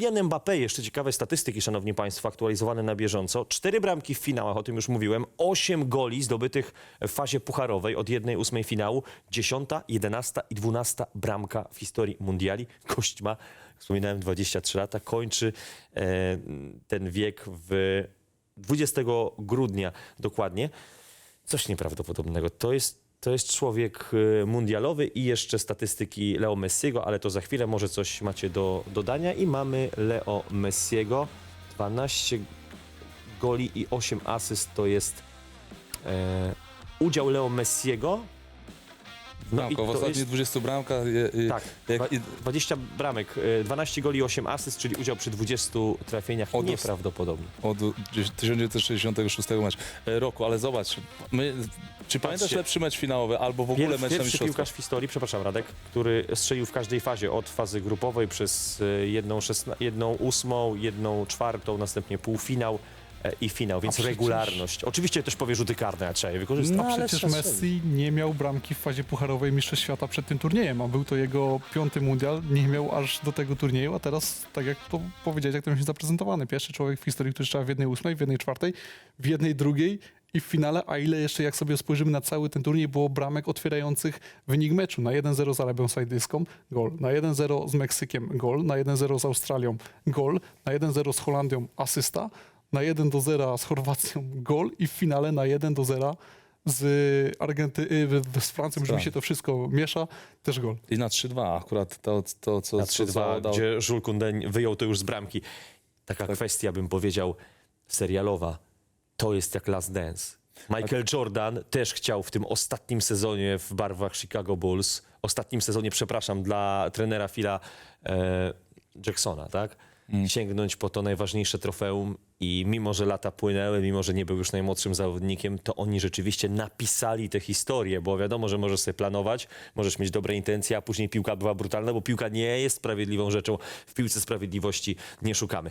Kylian Mbappé, jeszcze ciekawe statystyki, szanowni państwo, aktualizowane na bieżąco. Cztery bramki w finałach, o tym już mówiłem. Osiem goli zdobytych w fazie pucharowej od jednej ósmej finału. Dziesiąta, jedenasta i dwunasta bramka w historii mundiali. Gość ma, wspominałem, 23 lata, kończy e, ten wiek w 20 grudnia dokładnie. Coś nieprawdopodobnego. To jest, to jest człowiek y, mundialowy i jeszcze statystyki Leo Messiego, ale to za chwilę może coś macie do dodania. I mamy Leo Messiego. 12 goli i 8 asyst to jest e, udział Leo Messiego. No i w to ostatnich jest, 20 bramkach. je- je- tak, jak, dwa- i- 20 bramek, e, 12 goli i 8 asyst, czyli udział przy 20 trafieniach. Od- Nieprawdopodobny. od 1966 mecz, e, roku, ale zobacz, my, czy pamiętasz lepszy mecz finałowy albo w ogóle Pierwszy, mecz na pierwszy mistrzostwo? piłkarz w historii, przepraszam Radek, który strzelił w każdej fazie, od fazy grupowej przez e, jedną, szesna- jedną ósmą, jedną czwartą, następnie półfinał e, i finał, więc przecież- regularność. Oczywiście też powie rzuty karne, a trzeba je wykorzystać. No, ale przecież. Messi nie miał bramki w fazie pucharowej Mistrzostw Świata przed tym turniejem, a był to jego piąty mundial, nie miał aż do tego turnieju, a teraz, tak jak to powiedziałeś, jak to się zaprezentowany, pierwszy człowiek w historii, który strzela w jednej ósmej, w jednej czwartej, w jednej drugiej i w finale, a ile jeszcze, jak sobie spojrzymy na cały ten turniej, było bramek otwierających wynik meczu. Na 1-0 z Arabią Saudyjską, gol. Na 1-0 z Meksykiem, gol. Na 1-0 z Australią, gol. Na 1-0 z Holandią, asysta. Na 1 do 0 z Chorwacją, gol. I w finale na 1 do 0 z, Argenty- y, z Francją, już mi Tak. się to wszystko miesza, też gol. I na 3-2 akurat to, to co... Na co- 3-2, co dał- gdzie Jules Koundé wyjął to już z bramki. Taka kwestia, bym powiedział, serialowa. To jest jak Last Dance. Michael Jordan też chciał w tym ostatnim sezonie w barwach Chicago Bulls, ostatnim sezonie, przepraszam, dla trenera Phila e, Jacksona, tak? Sięgnąć po to najważniejsze trofeum i mimo, że lata płynęły, mimo, że nie był już najmłodszym zawodnikiem, to oni rzeczywiście napisali tę historię, bo wiadomo, że możesz sobie planować, możesz mieć dobre intencje, a później piłka była brutalna, bo piłka nie jest sprawiedliwą rzeczą. W piłce sprawiedliwości nie szukamy.